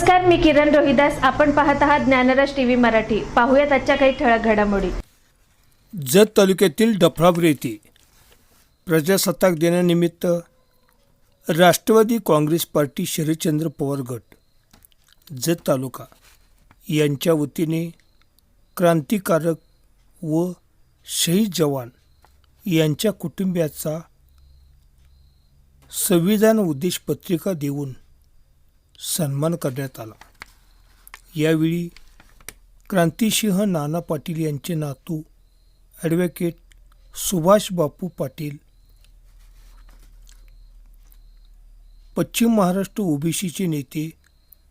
नमस्कार मी किरण रोहिदास. आपण पाहत आहात ज्ञानराज टीव्ही मराठी. पाहूयात आजच्या काही ठळक घडामोडी. जत तालुक्यातील डफळापूर येथे प्रजासत्ताक दिनानिमित्त राष्ट्रवादी काँग्रेस पार्टी शरदचंद्र पवार गट जत तालुका यांच्या वतीने क्रांतिकारक व शहीद जवान यांच्या कुटुंबियाचा संविधान उद्देश पत्रिका देऊन सन्मान करण्यात आला. यावेळी क्रांतिसिंह नाना पाटील यांचे नातू ॲडव्होकेट सुभाष बापू पाटील पश्चिम महाराष्ट्र ओबीसीचे नेते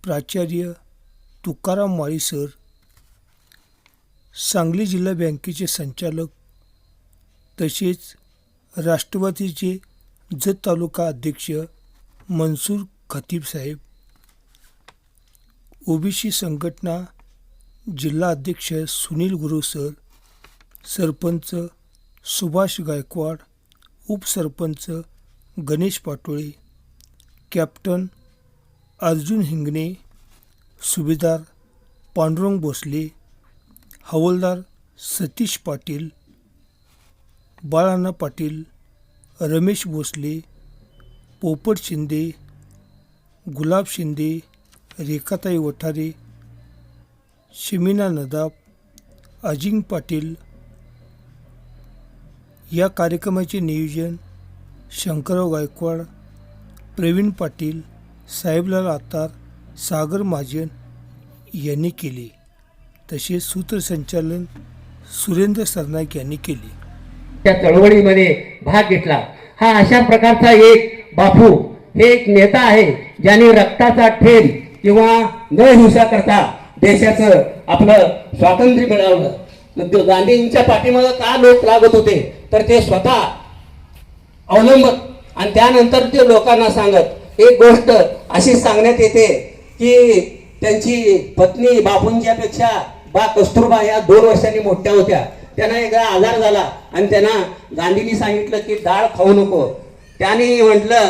प्राचार्य तुकाराम माळी सर सांगली जिल्हा बँकेचे संचालक तसेच राष्ट्रवादीचे जत तालुका अध्यक्ष मनसूर खतीब साहेब ओबीसी संघटना जिल्हा अध्यक्ष सुनील गुरु सर सरपंच सुभाष गायकवाड उपसरपंच गणेश पाटोळे कॅप्टन अर्जुन हिंगणे सुभेदार पांडुरंग भोसले हवलदार सतीश पाटील बाळाना पाटील रमेश भोसले पोपट शिंदे गुलाब शिंदे रेखाताई वठारे शिमिना नदाब अजिंग पाटील या कार्यक्रमाचे नियोजन शंकरराव गायकवाड प्रवीण पाटील साहेबलाल आतार सागर महाजन यांनी केले. तसेच सूत्रसंचालन सुरेंद्र सरनाईक यांनी केले. त्या चळवळीमध्ये भाग घेतला. हा अशा प्रकारचा एक बापू हे एक नेता आहे ज्याने रक्ताचा ठेल किंवा न हिंसा करता देशाचं आपलं स्वातंत्र्य मिळवलं गांधींच्या पाठीमागं का लोक लागत होते? तर ते स्वतः अवलंबत आणि त्यानंतर ते लोकांना सांगत. एक गोष्ट अशी सांगण्यात येते की त्यांची पत्नी बापूंच्यापेक्षा बा कस्तुरबा या दोन वर्षांनी मोठ्या होत्या. त्यांना एकदा आजार झाला. आणि त्यांना गांधींनी सांगितलं की डाळ खाऊ नको. त्याने म्हटलं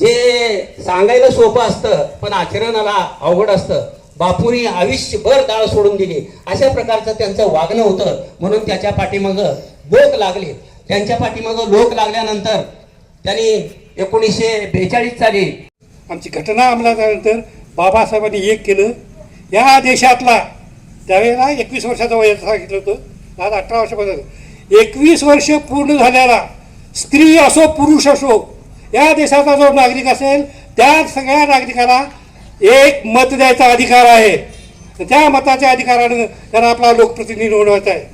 जे सांगायला सोपं असतं पण आचरणाला अवघड असतं. बापूंनी आयुष्यभर डाळ सोडून दिली. अशा प्रकारचं त्यांचं वागणं होतं. म्हणून त्याच्या पाठीमागं लोक लागले. त्यांच्या पाठीमागं लोक लागल्यानंतर त्यांनी एकोणीसशे बेचाळीस साली आमची घटना अंमलात आल्यानंतर बाबासाहेबांनी एक केलं. या देशातला त्यावेळेला एकवीस वर्षाचं वय सांगितलं होतं. आज अठरा वर्षापर्यंत एकवीस वर्ष पूर्ण झालेला स्त्री असो पुरुष असो या देशाचा जो नागरिक असेल त्या सगळ्या नागरिकाला एक मत द्यायचा अधिकार आहे. त्या मताच्या अधिकारानं त्यांना आपला लोकप्रतिनिधी निवडवायचा आहे.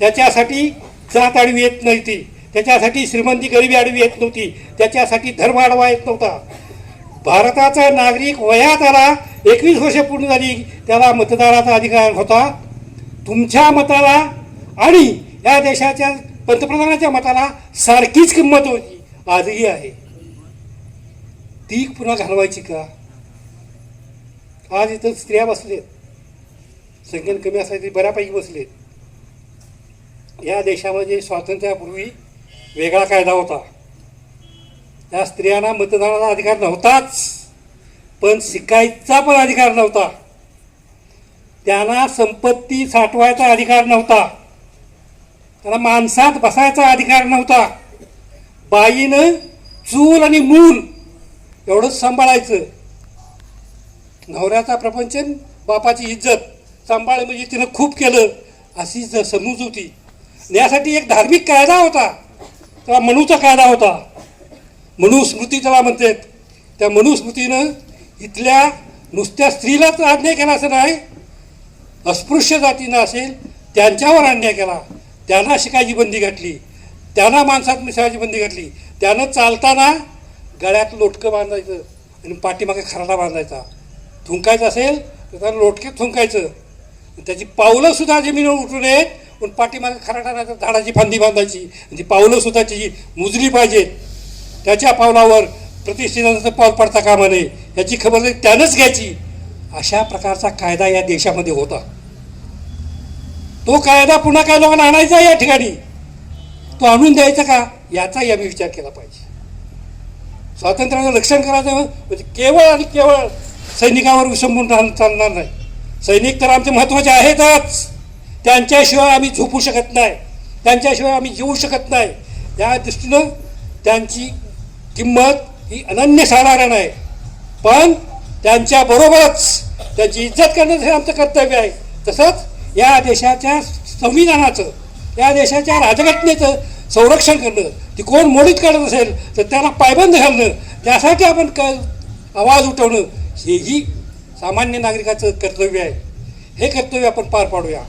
त्याच्यासाठी जात आडवी येत नव्हती. त्याच्यासाठी श्रीमंती गरिबी आडवी येत नव्हती. त्याच्यासाठी धर्म आडवा येत नव्हता. भारताचा नागरिक वयात आला एकवीस वर्ष पूर्ण झाली त्याला मतदानाचा अधिकार होता. तुमच्या मताला आणि या देशाच्या पंतप्रधानाच्या मताला सारखीच किंमत होती. आजही आहे. ती पुन्हा घालवायची का? आज इथं स्त्रिया बसलेत संख्येन कमी असायची बऱ्यापैकी बसलेत या देशामध्ये स्वातंत्र्यापूर्वी वेगळा कायदा होता. त्या स्त्रियांना मतदानाचा अधिकार नव्हताच. पण शिकायचा पण अधिकार नव्हता. त्यांना संपत्ती साठवायचा अधिकार नव्हता. त्यांना माणसात बसायचा अधिकार नव्हता. बाईनं चूल आणि मूल एवढंच सांभाळायचं. नवऱ्याचा प्रपंचन बापाची इज्जत सांभाळ म्हणजे तिनं खूप केलं अशी ज- समजूत होती. यासाठी एक धार्मिक कायदा होता. त्याला मनूचा कायदा होता. मनुस्मृती त्याला म्हणतात. त्या मनुस्मृतीनं इथल्या नुसत्या स्त्रीलाच अन्याय केला असं नाही अस्पृश्य जातीनं असेल त्यांच्यावर अन्याय केला. त्यांना शिकायची बंदी घातली. त्यांना माणसात मिसळायची बंदी घातली. त्यानं चालताना गळ्यात लोटकं बांधायचं आणि पाठीमागे खराडा बांधायचा. थुंकायचं असेल तर त्याला लोटक्यात थुंकायचं. त्याची पावलंसुद्धा जमिनीवर उठू नयेत पण पाठीमागे खराडा नाही तर झाडाची फांदी बांधायची. आणि ती पावलं त्याची मुजली पाहिजेत. त्याच्या पावलावर प्रतिष्ठेचं पाऊल पडता कामा नये याची खबरदारी त्यानंच घ्यायची. अशा प्रकारचा कायदा या देशामध्ये होता. तो कायदा पुन्हा काय लोकांना आणायचा या ठिकाणी? तो आणून द्यायचा का? याचाही आम्ही विचार केला पाहिजे. स्वातंत्र्याचं रक्षण करायचं म्हणजे केवळ आणि केवळ सैनिकावर विसंबून राहणं चालणार नाही. सैनिक तर आमचे महत्त्वाचे आहेतच. त्यांच्याशिवाय आम्ही झोपू शकत नाही. त्यांच्याशिवाय आम्ही जीवू शकत नाही. या दृष्टीनं त्यांची किंमत ही अनन्यसाधारण आहे. पण त्यांच्याबरोबरच त्यांची इज्जत करणं हे आमचं कर्तव्य आहे. तसंच या देशाच्या संविधानाचं या देशाच्या राजघटनेचं संरक्षण करणं ती कोण मोडीत काढत असेल तर त्याला पायबंद घालणं त्यासाठी आपण क आवाज उठवणं हेही सामान्य नागरिकाचं कर्तव्य आहे. हे कर्तव्य आपण पार पाडूया.